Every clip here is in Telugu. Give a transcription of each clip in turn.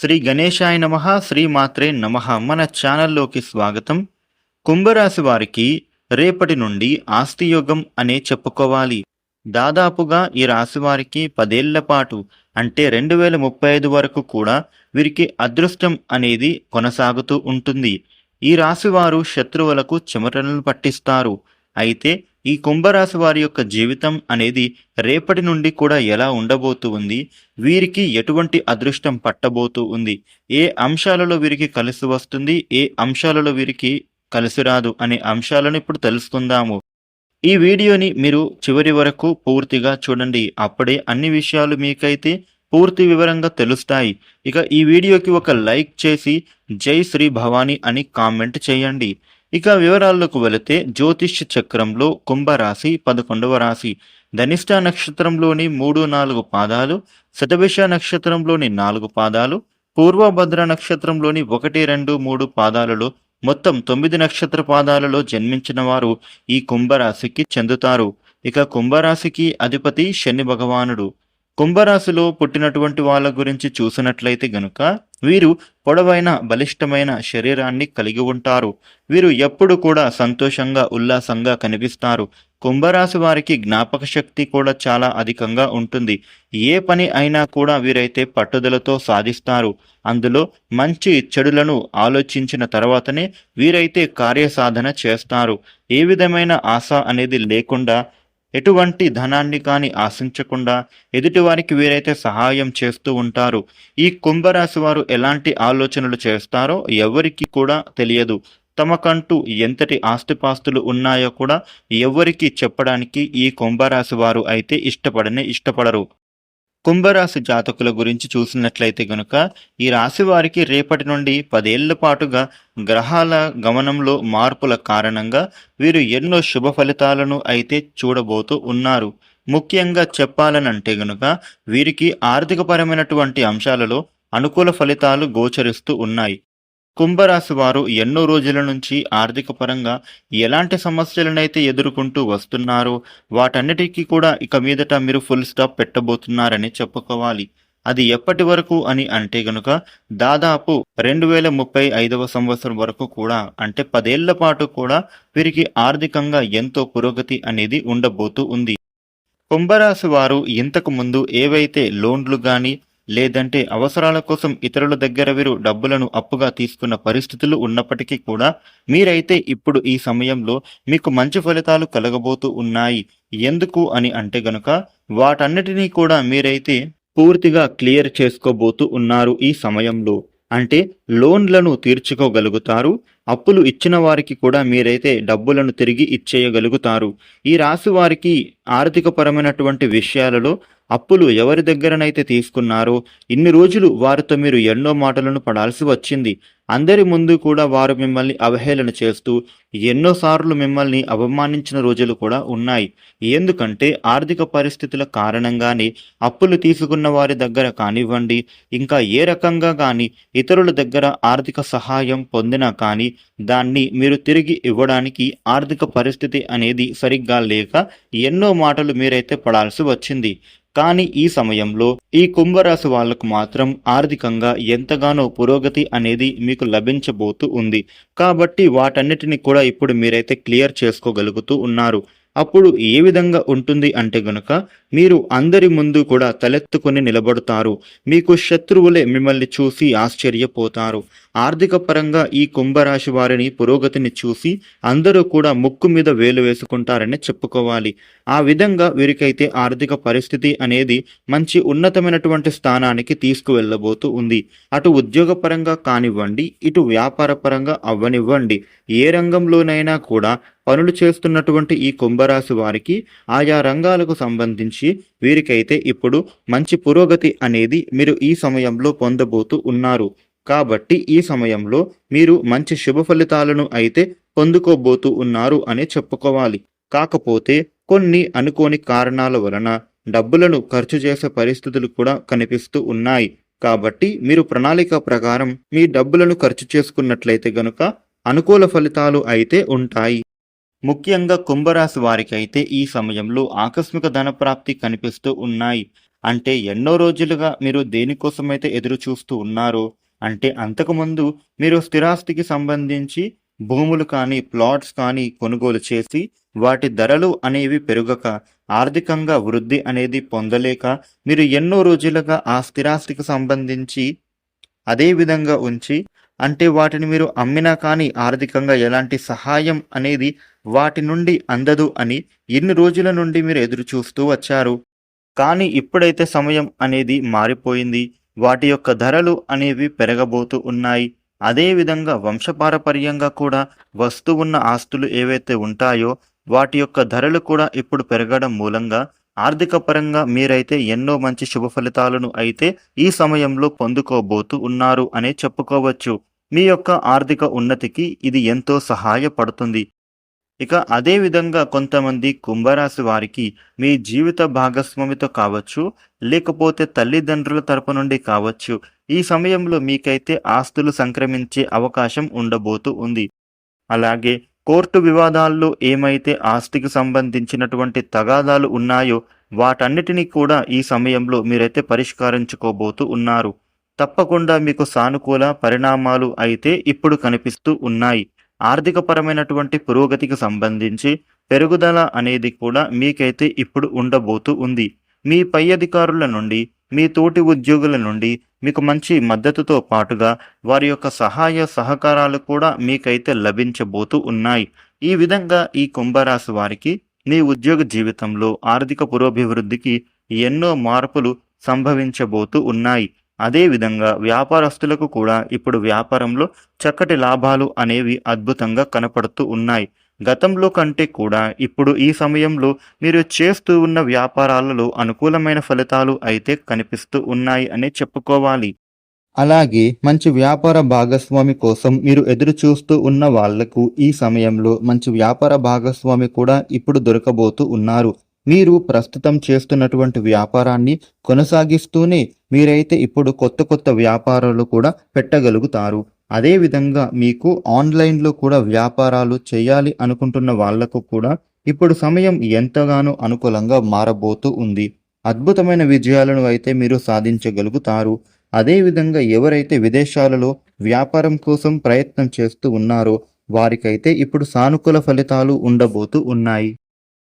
శ్రీ గణేశాయ నమ శ్రీ మాత్రే నమ మన ఛానల్లోకి స్వాగతం. కుంభరాశి వారికి రేపటి నుండి ఆస్తి యుగం అనే చెప్పుకోవాలి. దాదాపుగా ఈ రాశి వారికి పదేళ్ళ పాటు అంటే రెండు వేల ముప్పై ఐదు వరకు కూడా వీరికి అదృష్టం అనేది కొనసాగుతూ ఉంటుంది. ఈ రాశి వారు శత్రువులకు చెమటలను పట్టిస్తారు. అయితే ఈ కుంభరాశి వారి యొక్క జీవితం అనేది రేపటి నుండి కూడా ఎలా ఉండబోతూ ఉంది? వీరికి ఎటువంటి అదృష్టం పట్టబోతూ ఉంది? ఏ అంశాలలో వీరికి కలిసి వస్తుంది? ఏ అంశాలలో వీరికి కలిసి రాదు? అనే అంశాలను ఇప్పుడు తెలుసుకుందాము. ఈ వీడియోని మీరు చివరి వరకు పూర్తిగా చూడండి. అప్పుడే అన్ని విషయాలు మీకైతే పూర్తి వివరంగా తెలుస్తాయి. ఇక ఈ వీడియోకి ఒక లైక్ చేసి జై శ్రీ భవానీ అని కామెంట్ చేయండి. ఇక వివరాల్లోకి వెళితే జ్యోతిష్య చక్రంలో కుంభరాశి పదకొండవ రాశి. ధనిష్ట నక్షత్రంలోని మూడు నాలుగు పాదాలు శతభిష నక్షత్రంలోని నాలుగు పాదాలు పూర్వభద్ర నక్షత్రంలోని ఒకటి రెండు మూడు పాదాలలో మొత్తం తొమ్మిది నక్షత్ర పాదాలలో జన్మించిన వారు ఈ కుంభరాశికి చెందుతారు. ఇక కుంభరాశికి అధిపతి శని భగవానుడు. కుంభరాశిలో పుట్టినటువంటి వాళ్ళ గురించి చూసినట్లయితే గనుక వీరు పొడవైన బలిష్టమైన శరీరాన్ని కలిగి ఉంటారు. వీరు ఎప్పుడు కూడా సంతోషంగా ఉల్లాసంగా కనిపిస్తారు. కుంభరాశి వారికి జ్ఞాపక శక్తి కూడా చాలా అధికంగా ఉంటుంది. ఏ పని అయినా కూడా వీరైతే పట్టుదలతో సాధిస్తారు. అందులో మంచి చెడులను ఆలోచించిన తర్వాతనే వీరైతే కార్యసాధన చేస్తారు. ఏ విధమైన ఆశ అనేది లేకుండా ఎటువంటి ధనాన్ని కానీ ఆశించకుండా ఎదుటివారికి వీరైతే సహాయం చేస్తూ ఉంటారు. ఈ కుంభరాశి వారు ఎలాంటి ఆలోచనలు చేస్తారో ఎవరికి కూడా తెలియదు. తమకంటూ ఎంతటి ఆస్తిపాస్తులు ఉన్నాయో కూడా ఎవరికి చెప్పడానికి ఈ కుంభరాశి వారు అయితే ఇష్టపడనే ఇష్టపడరు. కుంభరాశి జాతకుల గురించి చూసినట్లయితే గనుక ఈ రాశి వారికి రేపటి నుండి పదేళ్ళ పాటుగా గ్రహాల గమనంలో మార్పుల కారణంగా వీరు ఎన్నో శుభ ఫలితాలను అయితే చూడబోతూ ఉన్నారు. ముఖ్యంగా చెప్పాలనంటే గనుక వీరికి ఆర్థికపరమైనటువంటి అంశాలలో అనుకూల ఫలితాలు గోచరిస్తూ ఉన్నాయి. కుంభరాశి వారు ఎన్నో రోజుల నుంచి ఆర్థిక పరంగా ఎలాంటి సమస్యలనైతే ఎదుర్కొంటూ వస్తున్నారో వాటన్నిటికీ కూడా ఇక మీదట మీరు ఫుల్ స్టాప్ పెట్టబోతున్నారని చెప్పుకోవాలి. అది ఎప్పటి వరకు అని అంటే గనుక దాదాపు రెండు వేల ముప్పై ఐదవ సంవత్సరం వరకు కూడా అంటే పదేళ్ళ పాటు కూడా వీరికి ఆర్థికంగా ఎంతో పురోగతి అనేది ఉండబోతూ ఉంది. కుంభరాశి వారు ఇంతకు ముందు ఏవైతే లోన్లు కానీ లేదంటే అవసరాల కోసం ఇతరుల దగ్గర వీరు డబ్బులను అప్పుగా తీసుకున్న పరిస్థితులు ఉన్నప్పటికీ కూడా మీరైతే ఇప్పుడు ఈ సమయంలో మీకు మంచి ఫలితాలు కలగబోతూ ఉన్నాయి. ఎందుకు అని అంటే గనుక వాటన్నిటినీ కూడా మీరైతే పూర్తిగా క్లియర్ చేసుకోబోతూ ఉన్నారు ఈ సమయంలో. అంటే లోన్లను తీర్చుకోగలుగుతారు అప్పులు ఇచ్చిన వారికి కూడా మీరైతే డబ్బులను తిరిగి ఇచ్చేయగలుగుతారు. ఈ రాశి వారికి ఆర్థికపరమైనటువంటి విషయాలలో అప్పులు ఎవరి దగ్గరనైతే తీసుకున్నారో ఇన్ని రోజులు వారితో మీరు ఎన్నో మాటలను పడాల్సి వచ్చింది. అందరి ముందు కూడా వారు మిమ్మల్ని అవహేళన చేస్తూ ఎన్నోసార్లు మిమ్మల్ని అవమానించిన రోజులు కూడా ఉన్నాయి. ఎందుకంటే ఆర్థిక పరిస్థితుల కారణంగానే అప్పులు తీసుకున్న వారి దగ్గర కానివ్వండి ఇంకా ఏ రకంగా కానీ ఇతరుల దగ్గర ఆర్థిక సహాయం పొందినా కానీ దాన్ని మీరు తిరిగి ఇవ్వడానికి ఆర్థిక పరిస్థితి అనేది సరిగ్గా లేక ఎన్నో మాటలు మీరైతే పడాల్సి వచ్చింది. కానీ ఈ సమయంలో ఈ కుంభరాశి వాళ్ళకు మాత్రం ఆర్థికంగా ఎంతగానో పురోగతి అనేది మీకు లభించబోతూ ఉంది. కాబట్టి వాటన్నిటిని కూడా ఇప్పుడు మీరైతే క్లియర్ చేసుకోగలుగుతూ ఉన్నారు. అప్పుడు ఏ విధంగా ఉంటుంది అంటే గనుక మీరు అందరి ముందు కూడా తలెత్తుకొని నిలబడతారు. మీకు శత్రువులే మిమ్మల్ని చూసి ఆశ్చర్యపోతారు. ఆర్థిక పరంగా ఈ కుంభరాశి వారిని పురోగతిని చూసి అందరూ కూడా ముక్కు మీద వేలు వేసుకుంటారని చెప్పుకోవాలి. ఆ విధంగా వీరికైతే ఆర్థిక పరిస్థితి అనేది మంచి ఉన్నతమైనటువంటి స్థానానికి తీసుకువెళ్ళబోతూ ఉంది. అటు ఉద్యోగపరంగా కానివ్వండి ఇటు వ్యాపార పరంగా అవ్వనివ్వండి. ఏ రంగంలోనైనా కూడా పనులు చేస్తున్నటువంటి ఈ కుంభరాశి వారికి ఆయా రంగాలకు సంబంధించి వీరికైతే ఇప్పుడు మంచి పురోగతి అనేది మీరు ఈ సమయంలో పొందబోతూ ఉన్నారు. కాబట్టి ఈ సమయంలో మీరు మంచి శుభ ఫలితాలను అయితే పొందుకోబోతూ ఉన్నారు అని చెప్పుకోవాలి. కాకపోతే కొన్ని అనుకోని కారణాల వలన డబ్బులను ఖర్చు చేసే పరిస్థితులు కూడా కనిపిస్తూ ఉన్నాయి. కాబట్టి మీరు ప్రణాళిక ప్రకారం మీ డబ్బులను ఖర్చు చేసుకున్నట్లయితే గనుక అనుకూల ఫలితాలు అయితే ఉంటాయి. ముఖ్యంగా కుంభరాశి వారికైతే ఈ సమయంలో ఆకస్మిక ధనప్రాప్తి కనిపిస్తూ ఉన్నాయి. అంటే ఎన్నో రోజులుగా మీరు దేనికోసమైతే ఎదురు చూస్తూ ఉన్నారో అంటే అంతకుముందు మీరు స్థిరాస్తికి సంబంధించి భూములు కానీ ప్లాట్స్ కానీ కొనుగోలు చేసి వాటి ధరలు అనేవి పెరుగక ఆర్థికంగా వృద్ధి అనేది పొందలేక మీరు ఎన్నో రోజులుగా ఆ స్థిరాస్తికి సంబంధించి అదే విధంగా ఉంచి అంటే వాటిని మీరు అమ్మినా కానీ ఆర్థికంగా ఎలాంటి సహాయం అనేది వాటి నుండి అందదు అని ఎన్ని రోజుల నుండి మీరు ఎదురు చూస్తూ వచ్చారు? కానీ ఇప్పుడైతే సమయం అనేది మారిపోయింది. వాటి యొక్క ధరలు అనేవి పెరగబోతూ ఉన్నాయి. అదేవిధంగా వంశపారపర్యంగా కూడా వస్తూ ఉన్న ఆస్తులు ఏవైతే ఉంటాయో వాటి యొక్క ధరలు కూడా ఇప్పుడు పెరగడం మూలంగా ఆర్థిక పరంగా మీరైతే ఎన్నో మంచి శుభ ఫలితాలను అయితే ఈ సమయంలో పొందుకోబోతూ ఉన్నారు అనే చెప్పుకోవచ్చు. మీ యొక్క ఆర్థిక ఉన్నతికి ఇది ఎంతో సహాయపడుతుంది. ఇక అదే విధంగా కొంతమంది కుంభరాశి వారికి మీ జీవిత భాగస్వామితో కావచ్చు లేకపోతే తల్లిదండ్రుల తరపు నుండి కావచ్చు ఈ సమయంలో మీకైతే ఆస్తులు సంక్రమించే అవకాశం ఉండబోతూ ఉంది. అలాగే కోర్టు వివాదాల్లో ఏమైతే ఆస్తికి సంబంధించినటువంటి తగాదాలు ఉన్నాయో వాటన్నిటినీ కూడా ఈ సమయంలో మీరైతే పరిష్కరించుకోబోతూ ఉన్నారు. తప్పకుండా మీకు సానుకూల పరిణామాలు అయితే ఇప్పుడు కనిపిస్తూ ఉన్నాయి. ఆర్థికపరమైనటువంటి పురోగతికి సంబంధించి పెరుగుదల అనేది కూడా మీకైతే ఇప్పుడు ఉండబోతూ ఉంది. మీ పై అధికారుల నుండి మీ తోటి ఉద్యోగుల నుండి మీకు మంచి మద్దతుతో పాటుగా వారి యొక్క సహాయ సహకారాలు కూడా మీకైతే లభించబోతూ ఉన్నాయి. ఈ విధంగా ఈ కుంభరాశి వారికి మీ ఉద్యోగ జీవితంలో ఆర్థిక పురోభివృద్ధికి ఎన్నో మార్పులు సంభవించబోతూ ఉన్నాయి. అదేవిధంగా వ్యాపారస్తులకు కూడా ఇప్పుడు వ్యాపారంలో చక్కటి లాభాలు అనేవి అద్భుతంగా కనపడుతూ ఉన్నాయి. గతంలో కంటే కూడా ఇప్పుడు ఈ సమయంలో మీరు చేస్తూ ఉన్న వ్యాపారాలలో అనుకూలమైన ఫలితాలు అయితే కనిపిస్తూ ఉన్నాయి అని చెప్పుకోవాలి. అలాగే మంచి వ్యాపార భాగస్వామి కోసం మీరు ఎదురు చూస్తూ ఉన్న వాళ్ళకు ఈ సమయంలో మంచి వ్యాపార భాగస్వామి కూడా ఇప్పుడు దొరకబోతూ ఉన్నారు. మీరు ప్రస్తుతం చేస్తున్నటువంటి వ్యాపారాన్ని కొనసాగిస్తూనే మీరైతే ఇప్పుడు కొత్త కొత్త వ్యాపారాలు కూడా పెట్టగలుగుతారు. అదేవిధంగా మీకు ఆన్లైన్లో కూడా వ్యాపారాలు చేయాలి అనుకుంటున్న వాళ్ళకు కూడా ఇప్పుడు సమయం ఎంతగానో అనుకూలంగా మారబోతూ ఉంది. అద్భుతమైన విజయాలను అయితే మీరు సాధించగలుగుతారు. అదేవిధంగా ఎవరైతే విదేశాలలో వ్యాపారం కోసం ప్రయత్నం చేస్తూ ఉన్నారో వారికైతే ఇప్పుడు సానుకూల ఫలితాలు ఉండబోతూ ఉన్నాయి.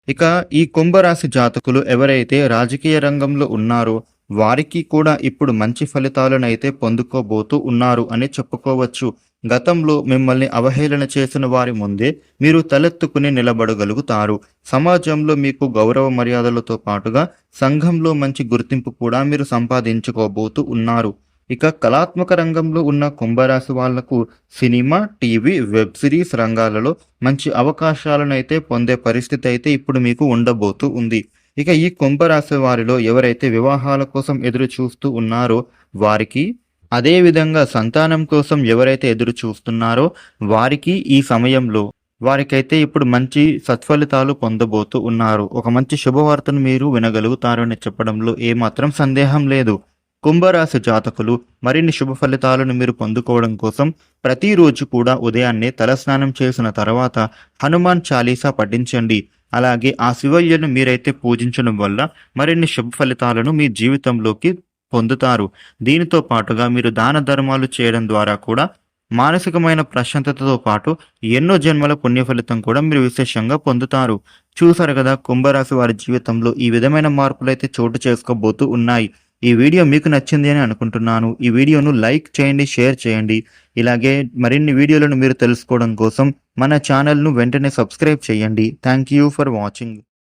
ఇక ఈ కుంభరాశి జాతకులు ఎవరైతే రాజకీయ రంగంలో ఉన్నారో వారికి కూడా ఇప్పుడు మంచి ఫలితాలను అయితే పొందుకోబోతూ ఉన్నారు అని చెప్పుకోవచ్చు. గతంలో మిమ్మల్ని అవహేళన చేసిన వారి ముందే మీరు తలెత్తుకుని నిలబడగలుగుతారు. సమాజంలో మీకు గౌరవ మర్యాదలతో పాటుగా సంఘంలో మంచి గుర్తింపు కూడా మీరు సంపాదించుకోబోతూ ఉన్నారు. ఇక కళాత్మక రంగంలో ఉన్న కుంభరాశి వాళ్ళకు సినిమా టీవీ వెబ్ సిరీస్ రంగాలలో మంచి అవకాశాలను అయితే పొందే పరిస్థితి అయితే ఇప్పుడు మీకు ఉండబోతూ ఉంది. ఇక ఈ కుంభరాశి వారిలో ఎవరైతే వివాహాల కోసం ఎదురు చూస్తూ ఉన్నారో వారికి అదేవిధంగా సంతానం కోసం ఎవరైతే ఎదురు చూస్తున్నారో వారికి ఈ సమయంలో వారికైతే ఇప్పుడు మంచి సత్ఫలితాలు పొందబోతూ ఉన్నారు. ఒక మంచి శుభవార్తను మీరు వినగలుగుతారని చెప్పడంలో ఏమాత్రం సందేహం లేదు. కుంభరాశి జాతకులు మరిన్ని శుభ ఫలితాలను మీరు పొందుకోవడం కోసం ప్రతిరోజు కూడా ఉదయాన్నే తలస్నానం చేసిన తర్వాత హనుమాన్ చాలీసా పఠించండి. అలాగే ఆ శివయ్యను మీరైతే పూజించడం వల్ల మరిన్ని శుభ ఫలితాలను మీ జీవితంలోకి పొందుతారు. దీనితో పాటుగా మీరు దాన ధర్మాలు చేయడం ద్వారా కూడా మానసికమైన ప్రశాంతతతో పాటు ఎన్నో జన్మల పుణ్య ఫలితం కూడా మీరు విశేషంగా పొందుతారు. చూసారు కదా కుంభరాశి వారి జీవితంలో ఈ విధమైన మార్పులు అయితే చోటు చేసుకోబోతూ ఉన్నాయి. ఈ వీడియో మీకు నచ్చింది అని అనుకుంటున్నాను. ఈ వీడియోను లైక్ చేయండి షేర్ చేయండి. ఇలాగే మరిన్ని వీడియోలను మీరు తెలుసుకోవడం కోసం మన ఛానల్ను వెంటనే సబ్స్క్రైబ్ చేయండి. Thank you for watching.